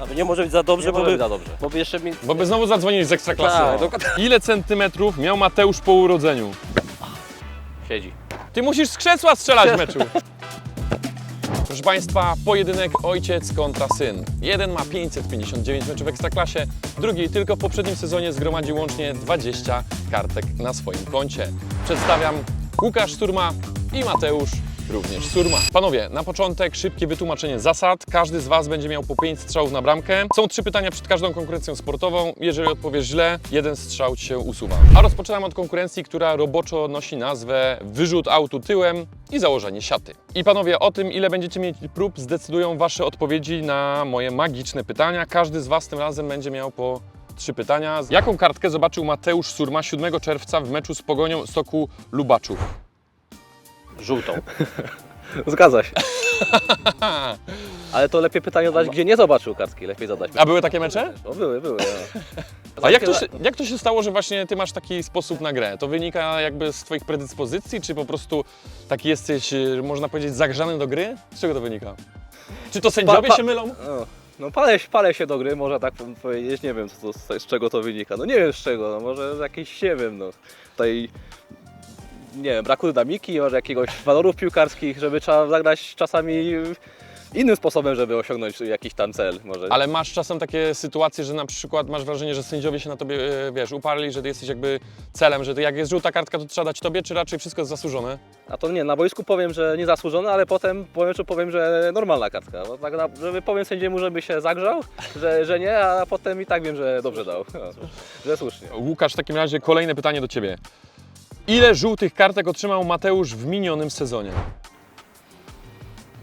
Ale nie może być za dobrze, Nie bo może by, być za dobrze. bo by jeszcze mi... Bo by znowu zadzwonili z Ekstraklasy. Tak. Ile centymetrów miał Mateusz po urodzeniu? Siedzi. Ty musisz z krzesła strzelać w meczu. Proszę Państwa, pojedynek ojciec kontra syn. Jeden ma 559 meczów w Ekstraklasie, drugi tylko w poprzednim sezonie zgromadził łącznie 20 kartek na swoim koncie. Przedstawiam Łukasz Surma i Mateusz również Surma. Panowie, na początek szybkie wytłumaczenie zasad. Każdy z Was będzie miał po 5 strzałów na bramkę. Są trzy pytania przed każdą konkurencją sportową. Jeżeli odpowiesz źle, jeden strzał Ci się usuwa. A rozpoczynam od konkurencji, która roboczo nosi nazwę wyrzut autu tyłem i założenie siaty. I panowie, o tym ile będziecie mieć prób zdecydują Wasze odpowiedzi na moje magiczne pytania. Każdy z Was tym razem będzie miał po trzy pytania. Jaką kartkę zobaczył Mateusz Surma 7 czerwca w meczu z Pogonią Soku Lubaczów? Żółtą. Zgadza się. Ale to lepiej pytanie zadać, gdzie nie zobaczył kartki. Lepiej zadać. A były takie mecze? No były, były. No. A jak to, się, jak to się stało, że właśnie Ty masz taki sposób na grę? To wynika jakby z Twoich predyspozycji, czy po prostu taki jesteś, y, można powiedzieć, zagrzany do gry? Z czego to wynika? Czy to sędziowie Pa- pa- się mylą? No, no palę, się- palę się do gry, można tak powiedzieć. Nie wiem, co to, z, z czego to wynika. No nie wiem z czego, no może z jakiejś, nie wiem, no tutaj nie wiem, braku dynamiki, może jakiegoś walorów piłkarskich, żeby trzeba zagrać czasami innym sposobem, żeby osiągnąć jakiś tam cel. Może. Ale masz czasem takie sytuacje, że na przykład masz wrażenie, że sędziowie się na Tobie, y, wiesz, uparli, że Ty jesteś jakby celem, że ty, jak jest żółta kartka, to trzeba dać Tobie, czy raczej wszystko jest zasłużone? A to nie, na boisku powiem, że nie zasłużone, ale potem powiem, czy powiem, że normalna kartka. Bo tak, na- żeby powiem sędziemu, żeby się zagrzał, że, że nie, a potem i tak wiem, że dobrze dał. No, że słusznie. Łukasz, w takim razie kolejne pytanie do Ciebie. Ile żółtych kartek otrzymał Mateusz w minionym sezonie?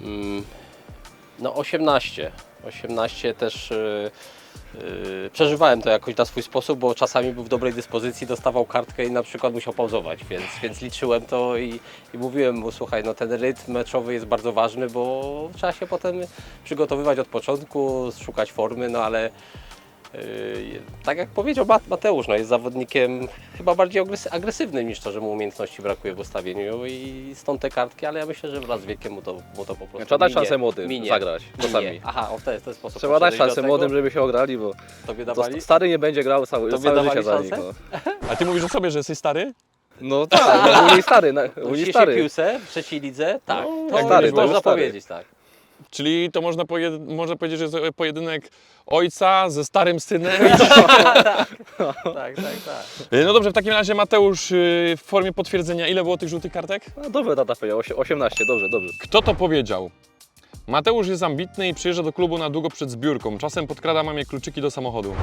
Mm, no 18. 18 też y, y, przeżywałem to jakoś na swój sposób, bo czasami był w dobrej dyspozycji, dostawał kartkę i na przykład musiał pauzować, więc, więc liczyłem to i, i mówiłem mu, słuchaj, no ten rytm meczowy jest bardzo ważny, bo trzeba się potem przygotowywać od początku, szukać formy, no ale Yy, tak jak powiedział Mat- Mateusz, no jest zawodnikiem chyba bardziej agresy- agresywnym niż to, że mu umiejętności brakuje w ustawieniu i stąd te kartki, ale ja myślę, że wraz z wiekiem mu to, mu to po prostu Trzeba dać minie, szansę młodym minie, zagrać czasami. minie. Aha, o w ten, w ten sposób. Trzeba dać szansę młodym, żeby się ograli, bo Tobie to dawali? stary nie będzie grał całe, Tobie całe życie za nich. No, A Ty mówisz o sobie, że jesteś stary? no tak, no, Uni stary, na, W Uni dzisiejszej stary. piłce, w trzeciej lidze, tak. No, to stary, to można stary. powiedzieć, tak. Czyli to można, można powiedzieć, że jest pojedynek ojca ze starym synem. tak, tak, tak. No dobrze, w takim razie Mateusz y, w formie potwierdzenia, ile było tych żółtych kartek? No, dobrze tata powiedział, osie- 18, dobrze, dobrze. Kto to powiedział? Mateusz jest ambitny i przyjeżdża do klubu na długo przed zbiórką. Czasem podkrada mamie kluczyki do samochodu.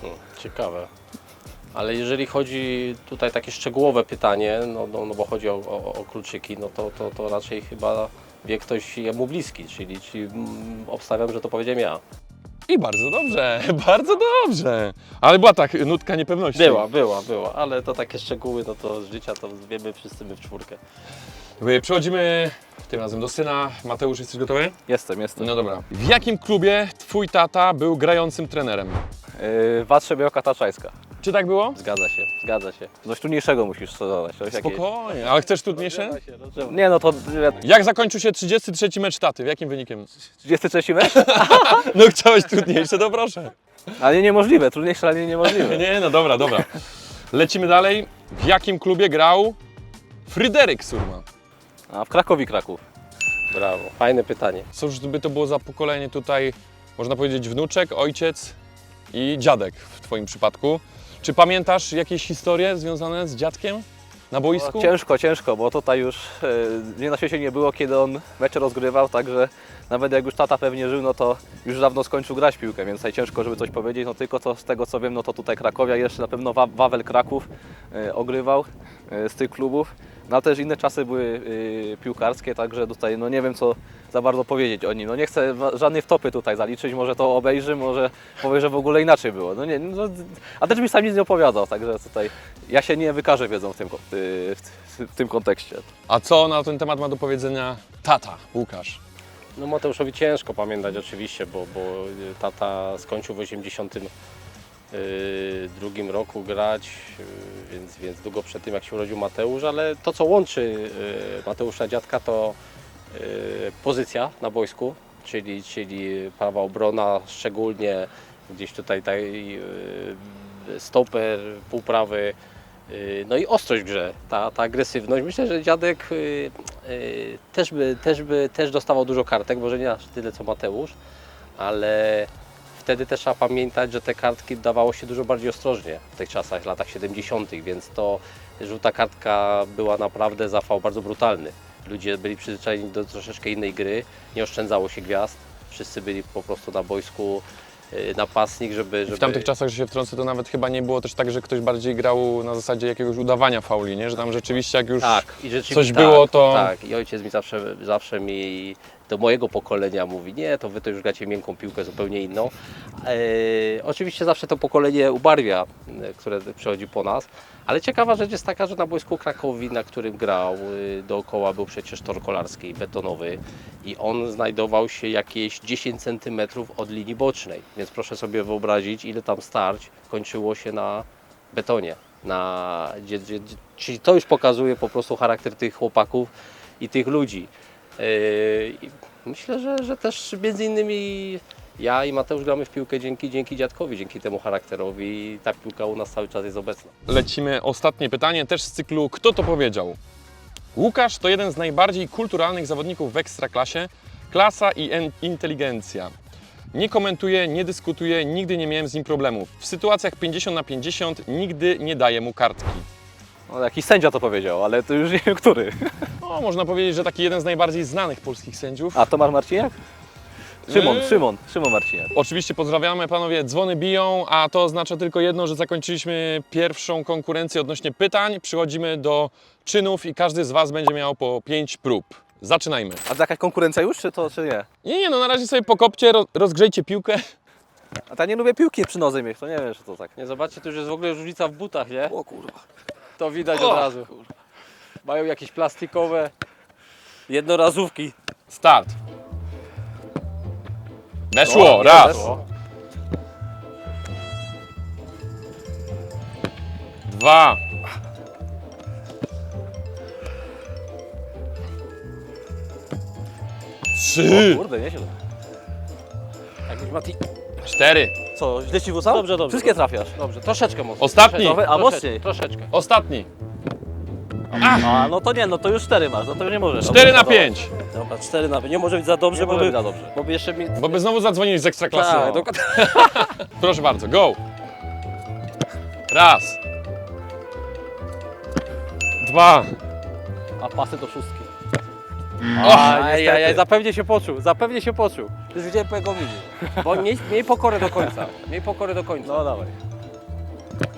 Hmm, Ciekawe. Ale jeżeli chodzi tutaj takie szczegółowe pytanie, no, no, no bo chodzi o, o, o kluczyki, no to, to, to raczej chyba wie ktoś jemu bliski, czyli, czyli mm, obstawiam, że to powiedziałem ja. I bardzo dobrze, bardzo dobrze. Ale była tak nutka niepewności. Była, była, była, ale to takie szczegóły, no to z życia to wiemy wszyscy my w czwórkę. Y, Przechodzimy tym razem do syna. Mateusz, jesteś gotowy? Jestem, jestem. No dobra. W jakim klubie twój tata był grającym trenerem? Yy, Watrze Białka Taczajska. Czy tak było? Zgadza się, zgadza się. Coś trudniejszego musisz zadać. Coś jakieś- Spokojnie. Ale chcesz trudniejsze? Nie no to Jak zakończył się 33 mecz taty? W jakim wynikiem? 33 mecz? No chciałeś trudniejsze, to proszę. Ale niemożliwe, trudniejsze, ale nie niemożliwe. Nie, no dobra, dobra. Lecimy dalej. W jakim klubie grał Fryderyk Surma? A w Krakowie Kraków. Brawo, fajne pytanie. Cóż by to było za pokolenie tutaj, można powiedzieć, wnuczek, ojciec i dziadek w Twoim przypadku. Czy pamiętasz jakieś historie związane z dziadkiem na boisku? No, ciężko, ciężko, bo tutaj już e, nie na świecie nie było, kiedy on mecze rozgrywał, także nawet jak już tata pewnie żył, no to już dawno skończył grać piłkę, więc tutaj ciężko, żeby coś powiedzieć. No tylko to z tego co wiem, no to tutaj Krakowia, jeszcze na pewno Wa- Wawel Kraków e, ogrywał e, z tych klubów. No ale też inne czasy były e, piłkarskie, także tutaj no nie wiem co za bardzo powiedzieć o nim. No nie chcę żadnej wtopy tutaj zaliczyć, może to obejrzy, może powie, że w ogóle inaczej było. No nie, no, a też mi sam nic nie opowiadał, także tutaj ja się nie wykażę wiedzą w tym, y, w, w tym kontekście. A co na ten temat ma do powiedzenia tata, Łukasz? No Mateuszowi ciężko pamiętać oczywiście, bo, bo tata skończył w 82 roku grać, yy, więc, więc długo przed tym jak się urodził Mateusz, ale to co łączy yy, Mateusza dziadka to yy, pozycja na boisku, czyli, czyli prawa obrona, szczególnie gdzieś tutaj taj, stoper, półprawy, no i ostrość w grze, ta, ta agresywność. Myślę, że dziadek też, by, też, by, też dostawał dużo kartek, może nie aż tyle co Mateusz, ale wtedy też trzeba pamiętać, że te kartki dawało się dużo bardziej ostrożnie w tych czasach, latach 70., więc to żółta kartka była naprawdę za fał bardzo brutalny. Ludzie byli przyzwyczajeni do troszeczkę innej gry, nie oszczędzało się gwiazd, wszyscy byli po prostu na boisku y, napastnik, żeby... żeby... W tamtych czasach, że się wtrącę, to nawet chyba nie było też tak, że ktoś bardziej grał na zasadzie jakiegoś udawania fauli, nie? Że tam rzeczywiście jak już... Tak, rzeczywiście coś tak, było, to- Tak, i ojciec mi zawsze, zawsze mi do mojego pokolenia mówi, nie, to wy to już gracie miękką piłkę zupełnie inną. E, oczywiście zawsze to pokolenie ubarwia, e, które przychodzi po nas, ale ciekawa rzecz jest taka, że na boisku Krakowi, na którym grał, e, dookoła był przecież tor kolarski, betonowy i on znajdował się jakieś 10 cm od linii bocznej, więc proszę sobie wyobrazić, ile tam starć kończyło się na betonie. Na, gdzie, gdzie, czyli to już pokazuje po prostu charakter tych chłopaków i tych ludzi. Yy, myślę, że, że też między innymi ja i Mateusz gramy w piłkę dzięki, dzięki dziadkowi, dzięki temu charakterowi i ta piłka u nas cały czas jest obecna. Lecimy ostatnie pytanie, też z cyklu Kto to powiedział? Łukasz to jeden z najbardziej kulturalnych zawodników w Ekstraklasie. Klasa i en- inteligencja. Nie komentuje, nie dyskutuje, nigdy nie miałem z nim problemów. W sytuacjach 50 na 50 nigdy nie daje mu kartki. No, jakiś sędzia to powiedział, ale to już nie wiem który. No, można powiedzieć, że taki jeden z najbardziej znanych polskich sędziów. A Tomasz Marciniak? Szymon, Yy. Szymon, Szymon Marciniak. Oczywiście pozdrawiamy panowie, dzwony biją, a to oznacza tylko jedno, że zakończyliśmy pierwszą konkurencję odnośnie pytań. Przychodzimy do czynów i każdy z was będzie miał po 5 prób. Zaczynajmy. A to jakaś konkurencja już, czy to, czy nie? Nie, nie, no na razie sobie pokopcie, ro- rozgrzejcie piłkę. A to ja nie lubię piłki przy nodze mieć, to nie wiem, czy to tak. Nie zobaczcie, to już jest w ogóle różnica w butach, nie? O kurwa. To widać od razu. Mają jakieś plastikowe jednorazówki. Start. Weszło, O, raz. weszło. Dwa. Trzy. Kurde, nie się Jakbyś Mati... Cztery. Co, źle ci wrzucam? Dobrze, dobrze, Wszystkie trafiasz. Dobrze, troszeczkę mocniej. Ostatni. Troszeczkę, A, troszeczkę, mocniej. Troszeczkę. Ostatni. A, no to nie, no to już cztery masz, no to już nie możesz. Cztery na Dobra, pięć. Dobra, cztery nawet. Nie może być za dobrze, Nie bo, może by, być za dobrze. bo by jeszcze mi... Bo by znowu zadzwonili z ekstraklasy. Tak, No. dokładnie. Proszę bardzo, go. Raz. Dwa. A pasy do szóstki. Aj, aj, aj, zapewnie się poczuł, zapewnie się poczuł. Już widziałem po jego minie. Bo miej, miej pokorę do końca. Miej pokorę do końca. No dawaj.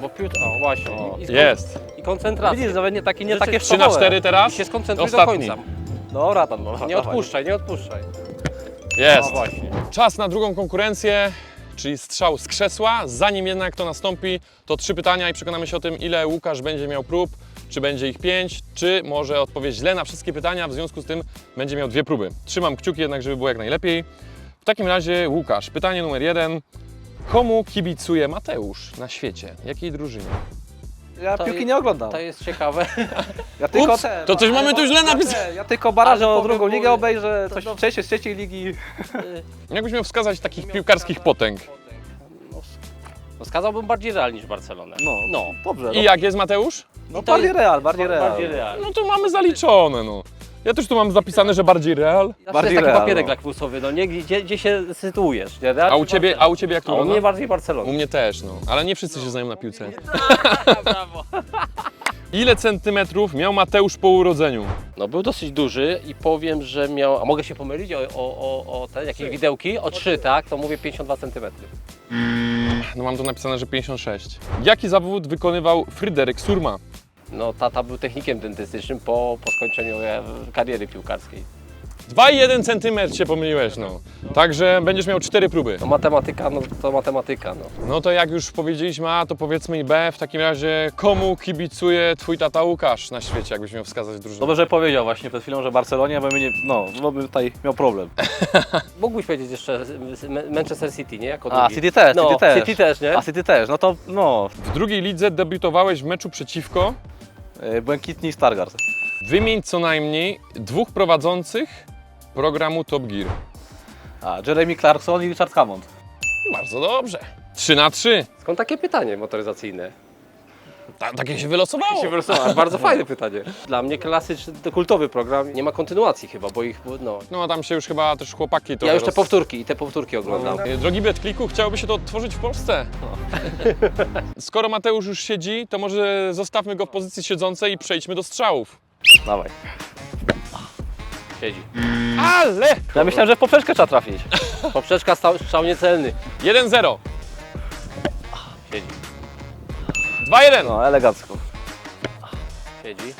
Bo. O, właśnie. I, i, skon- Jest. I koncentracja. Widzisz, nawet nie takie, nie Rzeczy- takie Trzy na wspaniałe. cztery teraz. I się skoncentruj Ostatni. do końca. Dobra, tam no. Nie dawaj. odpuszczaj, nie odpuszczaj. Jest. No właśnie. Czas na drugą konkurencję, czyli strzał z krzesła. Zanim jednak to nastąpi, to trzy pytania i przekonamy się o tym, ile Łukasz będzie miał prób, czy będzie ich pięć, czy może odpowiedzieć źle na wszystkie pytania, w związku z tym będzie miał dwie próby. Trzymam kciuki jednak, żeby było jak najlepiej. W takim razie Łukasz, pytanie numer jeden. Komu kibicuje Mateusz na świecie? Jakiej drużynie? Ja To piłki je- nie oglądam. To jest ciekawe. Ja tylko Ups, te, to coś mamy tu źle napisane. Ja tylko baraże Ale o drugą ligę obejrzę, to coś dobrze. wcześniej z trzeciej ligi. Jakbyś miał wskazać takich piłkarskich potęg. No, no skazałbym bardziej Real niż Barcelonę. No, no. Dobrze. I jak jest Mateusz? No, to bardziej real, bardziej real. Bardziej Real. No to mamy zaliczone, no. Ja też tu mam zapisane, że bardziej real. Zawsze Bardziej jest taki Real, papierek no. lakmusowy, no nie? Gdzie, gdzie się sytuujesz? Nie? Real A czy u ciebie, a u ciebie jak A to u mnie wygląda? bardziej U Barcelona. mnie też, no. Ale nie wszyscy się znają na piłce. Brawo. Ile centymetrów miał Mateusz po urodzeniu? No był dosyć duży i powiem, że miał, a mogę się pomylić o, o, o, o te jakieś widełki? O 3, tak? To mówię 52 cm. No mam tu napisane, że 56. Jaki zawód wykonywał Fryderyk Surma? No tata był technikiem dentystycznym po, po skończeniu e, kariery piłkarskiej. 2,1 centymetr się pomyliłeś, no. Także będziesz miał cztery próby. No matematyka, no to matematyka, no. No to jak już powiedzieliśmy A, to powiedzmy i B. W takim razie komu kibicuje twój tata Łukasz na świecie, jakbyś miał wskazać drużynę? Dobrze, że powiedział właśnie przed chwilą, że Barcelonie, bo my nie, no, bo bym tutaj miał problem. Mógłbyś powiedzieć jeszcze Manchester City, nie? Jako A, drugi. City też, no, City też. City też, nie? A City też, no to, no, W drugiej lidze debiutowałeś w meczu przeciwko. y, Błękitni Stargard. Wymień co najmniej dwóch prowadzących programu Top Gear. A, Jeremy Clarkson i Richard Hammond. Bardzo dobrze. 3 na 3. Skąd takie pytanie motoryzacyjne? Ta, takie się wylosowało. Się wylosowało. Bardzo fajne pytanie. Dla mnie klasyczny, to kultowy program. Nie ma kontynuacji chyba, bo ich, no. No a tam się już chyba też chłopaki to Ja już te powtórki i te powtórki oglądam. Drogi Betkliku, chciałoby się to odtworzyć w Polsce. Skoro Mateusz już siedzi, to może zostawmy go w pozycji siedzącej i przejdźmy do strzałów. Dawaj. Siedzi. Ale! Ja myślałem, że w poprzeczkę trzeba trafić. Poprzeczka stał, strzał niecelny. 1-0. Siedzi. 2-1. No, elegancko. Siedzi.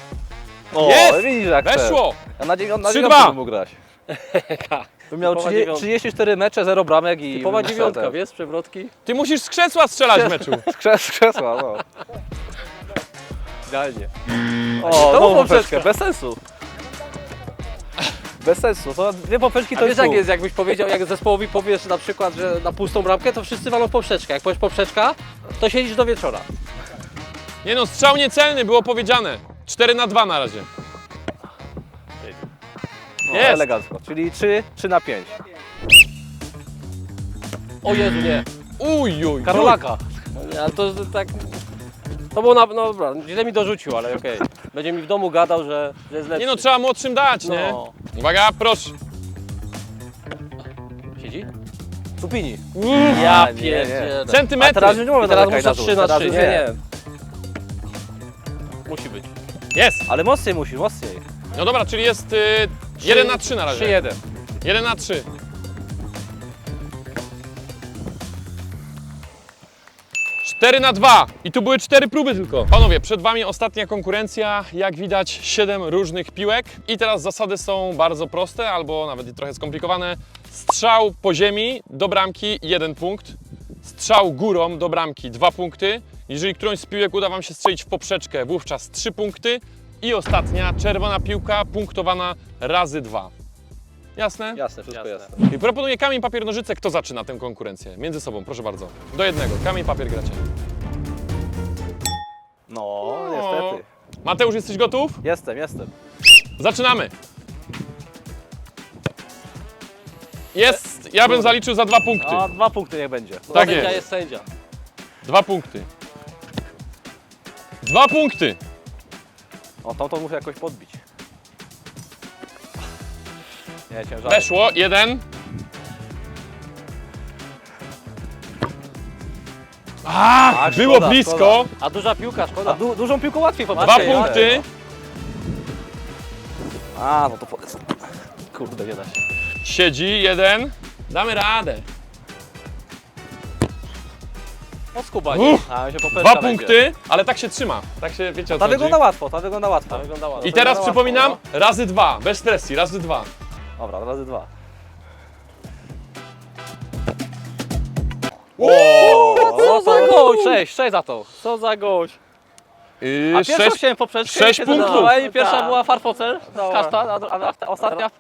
O, Jest! widzisz jak. Weszło! Ja na dziewią- na 3-2. dziewiątkę bym mógł grać. Bym miał Typowa 30, dziewiątka. 34 mecze, 0 bramek i... Typowa dziewiątka, wiesz, przewrotki. Ty musisz z krzesła strzelać w meczu. Z krzes- z krzesła, no. Idealnie. O, to znowu poprzeczkę, bez sensu. Bez sensu, to dwie poprzeczki A to wiesz jest jak pół. jest, jakbyś powiedział, jak zespołowi powiesz na przykład, że na pustą bramkę, to wszyscy walą w poprzeczkę. Jak powiesz poprzeczka, to siedzisz do wieczora. Nie no, strzał niecelny, było powiedziane. 4 na 2 na razie. No, Jest. elegancko, czyli 3, 3 na 5. O Jezu, nie. Uj, uj, Karolaka. No nie, ale to że tak... To było na... No dobra, źle mi dorzucił, ale okej. Będzie mi w domu gadał, że, że jest lepszy. Nie no, trzeba młodszym dać, nie? No. Uwaga, proszę. Siedzi? Stupini. Ja nie, pierdzielę. A Centymetry. teraz już nie I teraz muszę na 3 rzut, na teraz 3, już nie, nie. nie. Musi być. Jest. Ale mocniej musi, mocniej. No dobra, czyli jest y, 1 na 3 na razie. 3-1. 1 na 3. Cztery na dwa i tu były cztery próby tylko. Panowie, przed Wami ostatnia konkurencja. Jak widać, siedem różnych piłek. I teraz zasady są bardzo proste, albo nawet trochę skomplikowane. Strzał po ziemi do bramki, jeden punkt. Strzał górą do bramki, dwa punkty. Jeżeli którąś z piłek uda Wam się strzelić w poprzeczkę, wówczas trzy punkty. I ostatnia, czerwona piłka, punktowana razy dwa. Jasne? Jasne, wszystko Jasne. jasne. I proponuję kamień, papier, nożyce. Kto zaczyna tę konkurencję? Między sobą, proszę bardzo. Do jednego. Kamień, papier gracie. No, niestety. Mateusz, jesteś gotów? Jestem, jestem. Zaczynamy. Jest. Ja bym zaliczył za dwa punkty. A dwa punkty niech będzie. Tak sędzia jest. jest sędzia. Dwa punkty. Dwa punkty. O, to, to muszę jakoś podbić. Nie, ciężar. Weszło. Jeden. A, A, było szkoda, blisko. szkoda. A duża piłka, A szkoda. du dużą piłką łatwiej po Dwa prostu. punkty. A, no to powiedz. Kurde, nie da się. Siedzi jeden. Damy radę. O skubanie. Uff, A, mi się popędza dwa punkty, ale tak się trzyma. Tak się, wiecie o co Ta chodzi? wygląda łatwo, ta wygląda łatwo. To wygląda ładnie. I teraz przypominam, łatwo, razy dwa, bez presji, razy dwa. Dobra, razy dwa. Co za gość? Sześć, sześć za to. Co za gość? Yy, A pierwszą sześć, chciałem poprzeczkę. sześć punktów. I pierwsza Tak. była farfocel, Dobra. kaszta, a, a, a ostatnia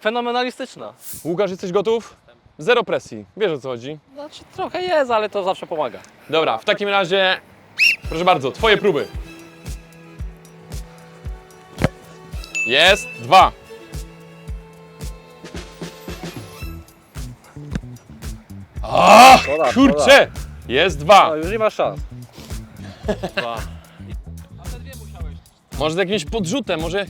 fenomenalistyczna. Łukasz, jesteś gotów? Zero presji, wiesz o co chodzi. Znaczy trochę jest, ale to zawsze pomaga. Dobra, w takim razie, proszę bardzo, twoje próby. Jest, dwa. Ach, Szkoda, kurczę! Jest dwa. No już nie ma szans. Dwa. Może z jakimś podrzutem, może...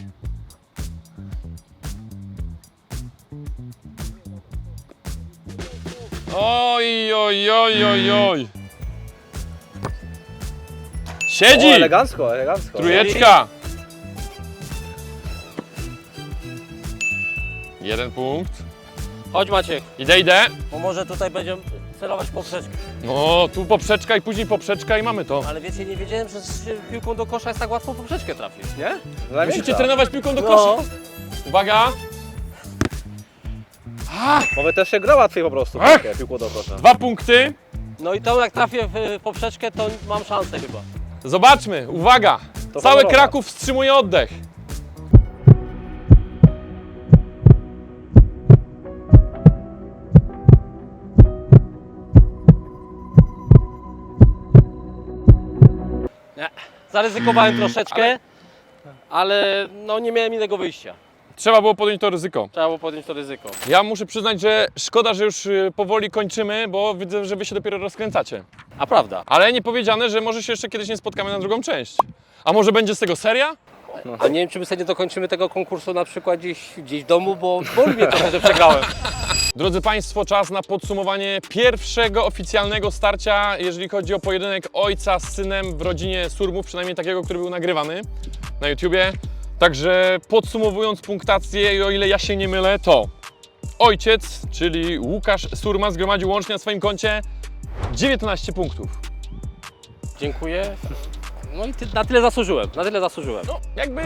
Oj, oj, oj, oj, oj. Siedzi! O, elegancko, elegancko. Trójeczka. Jeden punkt. Chodź Maciek, Idę, idę. bo może tutaj będziemy celować poprzeczkę. No, tu poprzeczka i później poprzeczka i mamy to. Ale wiecie, nie wiedziałem, że z piłką do kosza jest tak łatwo poprzeczkę trafić. Nie? Musicie trenować piłką do No. kosza. Uwaga. A, Bo też się gra łatwiej po prostu. Piłkę, piłką do kosza. dwa punkty. No i to jak trafię w poprzeczkę, to mam szansę chyba. Zobaczmy, uwaga. To Cały. Kraków wstrzymuje oddech. Zaryzykowałem troszeczkę, ale no nie miałem innego wyjścia. Trzeba było podjąć to ryzyko. Trzeba było podjąć to ryzyko. Ja muszę przyznać, że szkoda, że już y, powoli kończymy, bo widzę, że wy się dopiero rozkręcacie. A prawda. Ale nie powiedziane, że może się jeszcze kiedyś nie spotkamy na drugą część. A może będzie z tego seria? A nie wiem, czy my sobie nie dokończymy tego konkursu na przykład gdzieś, gdzieś w domu, bo boli mnie trochę, że przegrałem. Drodzy Państwo, czas na podsumowanie pierwszego oficjalnego starcia, jeżeli chodzi o pojedynek ojca z synem w rodzinie Surmów, przynajmniej takiego, który był nagrywany na YouTubie. Także podsumowując punktację, i o ile ja się nie mylę, to ojciec, czyli Łukasz Surma, zgromadził łącznie na swoim koncie 19 punktów. Dziękuję. No i ty, na tyle zasłużyłem, na tyle zasłużyłem. No, jakby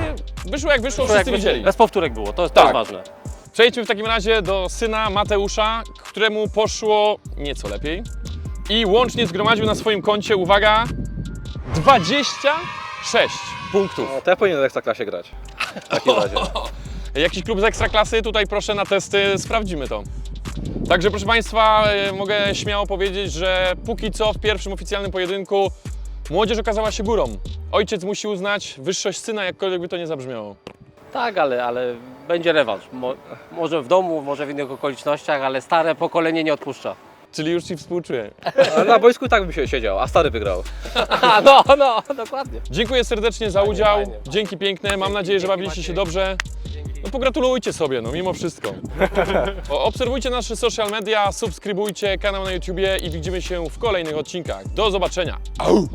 wyszło jak wyszło, To wszyscy wyszło- widzieli. Bez powtórek było, to, to Tak. jest ważne. Przejdźmy w takim razie do syna Mateusza, któremu poszło nieco lepiej. I łącznie zgromadził na swoim koncie, uwaga, 26 punktów. No, to ja powinien w Ekstraklasie grać. W takim razie. Jakiś klub z ekstraklasy? Tutaj proszę na testy, sprawdzimy to. Także proszę Państwa, e, mogę śmiało powiedzieć, że póki co w pierwszym oficjalnym pojedynku młodzież okazała się górą. Ojciec musi uznać wyższość syna, jakkolwiek by to nie zabrzmiało. Tak, ale, ale będzie rewanż. Mo, może w domu, może w innych okolicznościach, ale stare pokolenie nie odpuszcza. Czyli już Ci współczuję. Na boisku tak bym się siedział, a stary wygrał. No, no, dokładnie. Dziękuję serdecznie za udział. fajnie. Dzięki piękne. Mam nadzieję, że bawiliście się dobrze. No pogratulujcie sobie, no mimo wszystko. O, Obserwujcie nasze social media, subskrybujcie kanał na YouTubie i widzimy się w kolejnych odcinkach. Do zobaczenia. Au!